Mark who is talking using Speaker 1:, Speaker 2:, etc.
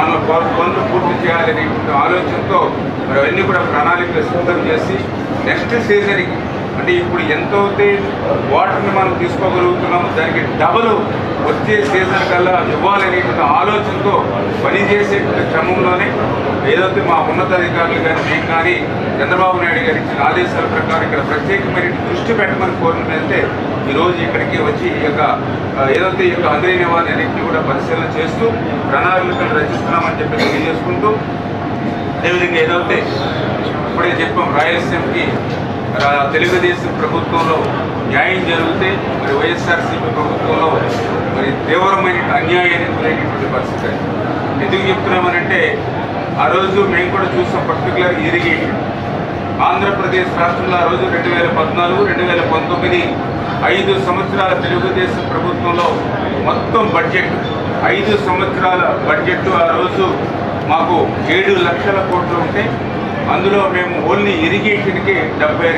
Speaker 1: మన పనులు పూర్తి చేయాలనే ఆలోచనతో మరి అవన్నీ కూడా ప్రణాళికలు సిద్ధం చేసి నెక్స్ట్ సీజన్కి అంటే ఇప్పుడు ఎంత అయితే వాటర్ని మనం తీసుకోగలుగుతున్నాము దానికి డబల్ వచ్చే సీజన్ కల్లా ఇవ్వాలనేటువంటి ఆలోచనతో పనిచేసే క్రమంలోనే ఏదైతే మా ఉన్నతాధికారులు కానీ మేము కానీ చంద్రబాబు నాయుడు గారు ఇచ్చిన ఆదేశాల ప్రకారం ఇక్కడ ప్రత్యేకమైన దృష్టి పెట్టమని కోరినట్లయితే ఈరోజు ఇక్కడికి వచ్చి ఈ యొక్క ఏదైతే ఈ యొక్క అంద్రీ నివారణ అన్నింటినీ కూడా పరిశీలన చేస్తూ ప్రణాళికలు రచిస్తున్నామని చెప్పి తెలియజేసుకుంటూ అదేవిధంగా ఏదైతే ఇప్పుడే చెప్పాం రాయలసీమకి తెలుగుదేశం ప్రభుత్వంలో న్యాయం జరిగితే మరి వైఎస్ఆర్సీపీ ప్రభుత్వంలో మరి తీవ్రమైన అన్యాయాన్ని ఎదురైనటువంటి పరిస్థితి ఎందుకు చెప్తున్నామనంటే ఆ రోజు మేము కూడా చూసాం పర్టికులర్ ఇరిగేషన్. ఆంధ్రప్రదేశ్ రాష్ట్రంలో ఆ రోజు రెండు వేల పద్నాలుగు రెండు వేల పంతొమ్మిది ఐదు సంవత్సరాల తెలుగుదేశం ప్రభుత్వంలో మొత్తం బడ్జెట్ ఐదు సంవత్సరాల బడ్జెట్ ఆ రోజు మాకు ఏడు లక్షల కోట్లు ఉంటే అందులో మేము ఓన్లీ ఇరిగేషన్కి డెబ్బై